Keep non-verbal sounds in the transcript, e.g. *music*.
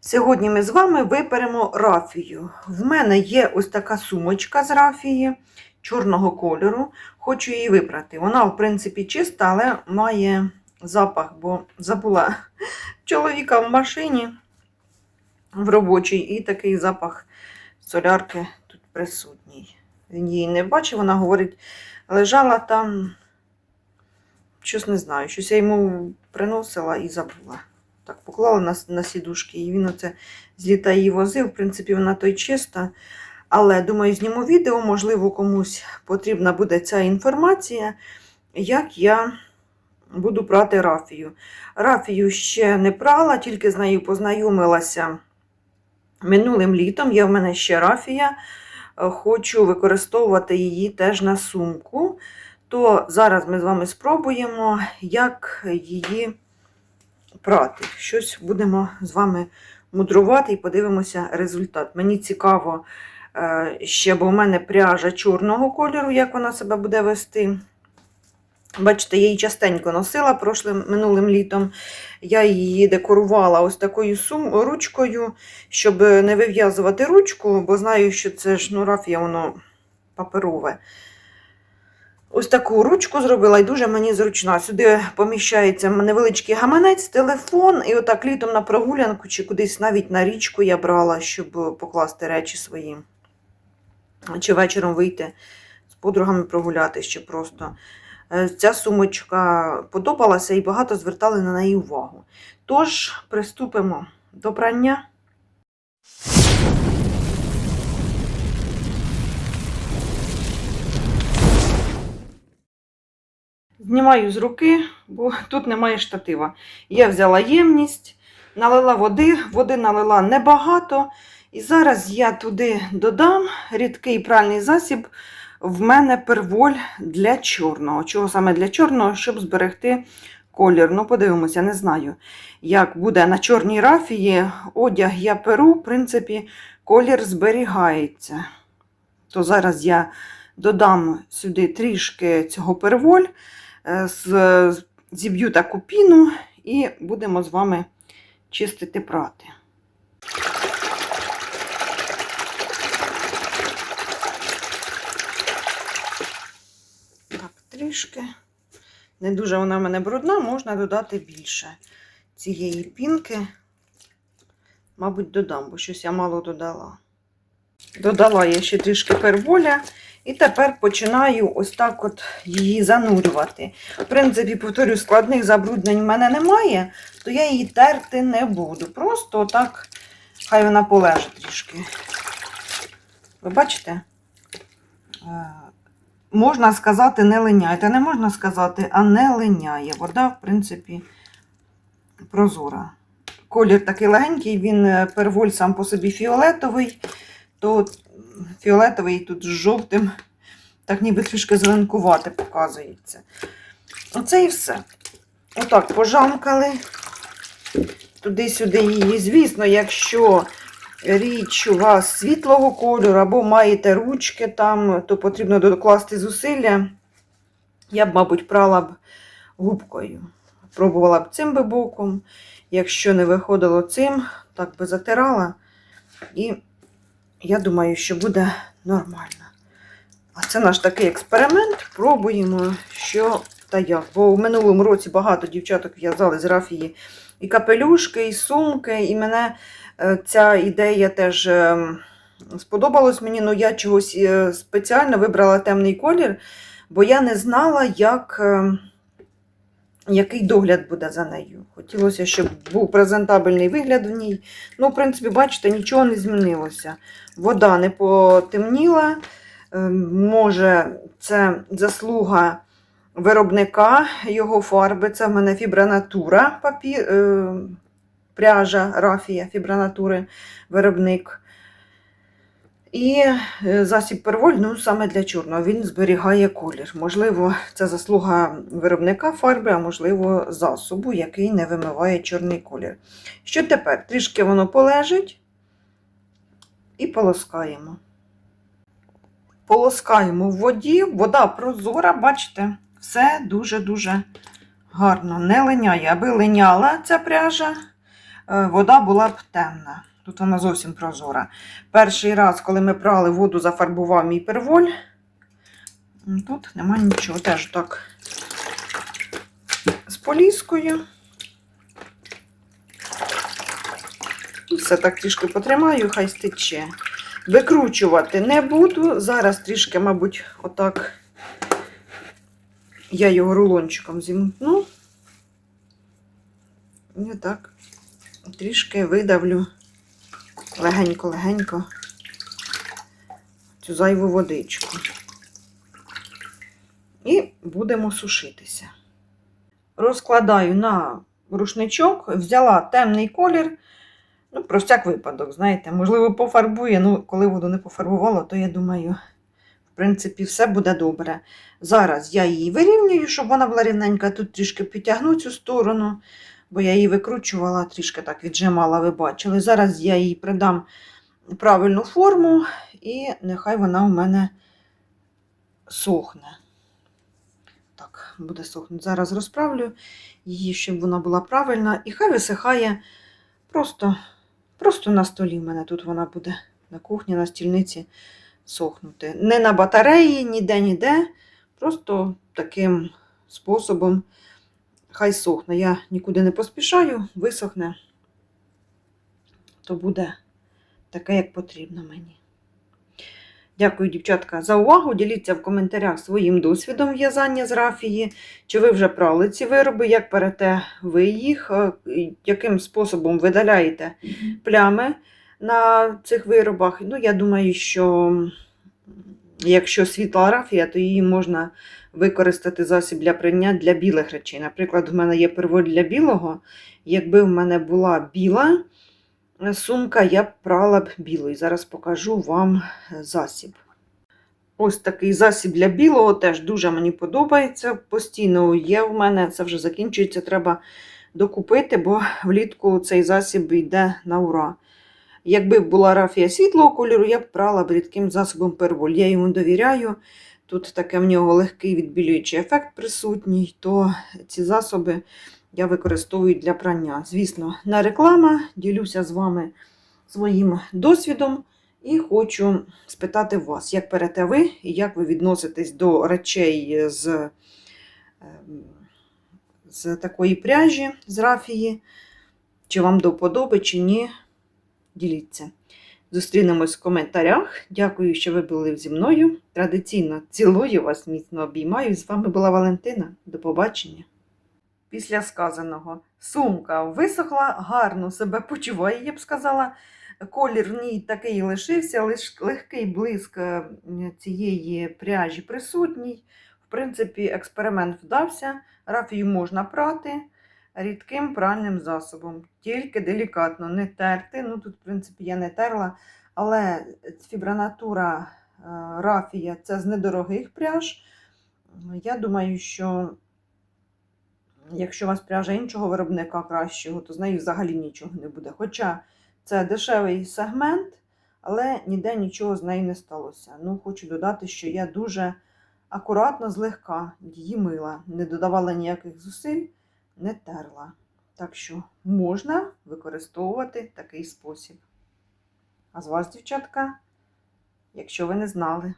Сьогодні ми з вами виперемо рафію. В мене є ось така сумочка з рафії чорного кольору. Хочу її випрати. Вона, в принципі, чиста, але має запах, бо забула *laughs* чоловіка в машині в робочій, і такий запах солярки тут присутній. Він її не бачив, вона говорить, лежала там, щось не знаю, щось я йому приносила і забула. Так, поклала на, на сідушки, і він оце з літа її возив. В принципі, вона то й чиста. Але, думаю, зніму відео, можливо, комусь потрібна буде ця інформація, як я буду прати рафію. Рафію ще не прала, тільки з нею познайомилася минулим літом. Є в мене ще рафія. Хочу використовувати її теж на сумку. То зараз ми з вами спробуємо, як її прати. Щось будемо з вами мудрувати і подивимося результат. Мені цікаво е, ще, бо в мене пряжа чорного кольору, як вона себе буде вести. Бачите, я її частенько носила прошлим минулим літом. Я її декорувала ось такою сум, ручкою, щоб не вив'язувати ручку, бо знаю, що це ж ну, рафія, воно паперове. Ось таку ручку зробила і дуже мені зручна. Сюди поміщається невеличкий гаманець, телефон, і отак літом на прогулянку чи кудись навіть на річку я брала, щоб покласти речі свої. Чи вечором вийти з подругами прогуляти ще просто. Е, Ця сумочка подобалася і багато звертали на неї увагу. Тож, приступимо до прання. Знімаю з руки, бо *laughs* тут немає штатива. Я взяла ємність, налила води, води налила небагато. І зараз я туди додам рідкий пральний засіб. В мене перволь для чорного. Чого саме для чорного, щоб зберегти колір. Ну, подивимося, не знаю, як буде на чорній рафії. Одяг я перу, в принципі, колір зберігається. То зараз я додам сюди трішки цього перволь, зіб'ю таку піну і будемо з вами чистити прати. Так, трішки. Не дуже вона в мене брудна, можна додати більше цієї пінки. Мабуть, додам, бо щось я мало додала. Додала я ще трішки перволя. І тепер починаю ось так от її занурювати. В принципі, повторю, складних забруднень в мене немає, то я її терти не буду. Просто отак хай вона полежить трішки. Ви бачите? Е, Можна сказати, не линяє. Та не можна сказати, а не линяє. Вода, в принципі, прозора. Колір такий легенький, він е, перволь сам по собі фіолетовий, то фіолетовий тут з жовтим, так ніби трішки зеленкувати показується. Оце і все. Отак пожамкали. Туди-сюди її. Звісно, якщо річ у вас світлого кольору або маєте ручки там, то потрібно докласти зусилля. Я б, мабуть, прала б губкою. Пробувала б цим би боком. Якщо не виходило цим, так би затирала. І я думаю, що буде нормально. А це наш такий експеримент. Пробуємо, що та як. Бо в минулому році багато дівчаток в'язали з рафії і капелюшки, і сумки, і мене е, ця ідея теж е, сподобалась мені, але я чогось е, спеціально вибрала темний колір, бо я не знала, як, який догляд буде за нею. Хотілося, щоб був презентабельний вигляд в ній. Ну, в принципі, бачите, нічого не змінилося. Вода не потемніла. Е, Може, це заслуга виробника його фарби. Це в мене фібранатура папір, е, пряжа рафія фібранатури виробник. І е, засіб перволь, ну саме для чорного, він зберігає колір. Можливо, це заслуга виробника фарби, а можливо, засобу, який не вимиває чорний колір. Що тепер? Трішки воно полежить і полоскаємо. Полоскаємо в воді, вода прозора, бачите, все дуже-дуже гарно. Не линяє. Аби линяла ця пряжа, е, вода була б темна. Тут вона зовсім прозора. Перший раз, коли ми прали воду, зафарбував мій перволь. Тут нема нічого. Теж так з поліскою. Все так трішки потримаю, хай стече. Викручувати не буду. Зараз трішки, мабуть, отак я його рулончиком зімкну. І так трішки видавлю легенько-легенько цю зайву водичку. І будемо сушитися. Розкладаю на рушничок, взяла темний колір. Ну, про всяк випадок, знаєте, можливо, пофарбує. Ну, коли воду не пофарбувала, то я думаю, в принципі, все буде добре. Зараз я її вирівнюю, щоб вона була рівненька. Тут трішки підтягну цю сторону, бо я її викручувала, трішки так віджимала, ви бачили. Зараз я їй придам правильну форму, і нехай вона у мене сохне. Так, буде сохнути. Зараз розправлю її, щоб вона була правильна, і хай висихає просто, просто на столі. У мене тут вона буде на кухні, на стільниці сохнути. Не на батареї, ніде, ніде. Просто таким способом хай сохне. Я нікуди не поспішаю, висохне, то буде таке, як потрібно мені. Дякую, дівчатка, за увагу. Діліться в коментарях своїм досвідом в'язання з рафії. Чи ви вже прали ці вироби, як перете ви їх, е, яким способом видаляєте плями на цих виробах. Ну, я думаю, що якщо світла рафія, то її можна використати засіб для прання для білих речей. Наприклад, в мене є перволь для білого. Якби в мене була біла сумка, я б прала б білою. Зараз покажу вам засіб. Ось такий засіб для білого теж дуже мені подобається. Постійно є в мене, це вже закінчується, треба докупити, бо влітку цей засіб йде на ура. Якби була рафія світлого кольору, я б прала б рідким засобом перволь. Я йому довіряю. Тут таке в нього легкий відбілюючий ефект присутній, то ці засоби я використовую для прання. Звісно, не реклама, ділюся з вами своїм досвідом і хочу спитати вас, як перете ви і як ви відноситесь до речей з, ем, з такої пряжі, з рафії, чи вам до вподоби, чи ні. Діліться. Зустрінемось в коментарях. Дякую, що ви були зі мною. Традиційно цілую вас, міцно обіймаю. З вами була Валентина. До побачення. Після сказаного сумка висохла, гарно себе почуває, я б сказала. Колір в ній такий лишився, лиш легкий блиск е, цієї пряжі присутній. В принципі, експеримент вдався. Рафію можна прати рідким пральним засобом. Тільки делікатно, не терти. Ну, тут, в принципі, я не терла. Але фібронатура е, рафія це з недорогих пряж. Я думаю, що якщо у вас пряжа іншого виробника кращого, то з нею взагалі нічого не буде. Хоча це дешевий сегмент, але ніде нічого з нею не сталося. Ну, хочу додати, що я дуже акуратно, злегка її мила, не додавала ніяких зусиль, не терла. Так що можна використовувати такий спосіб. А з вас, дівчатка, якщо ви не знали.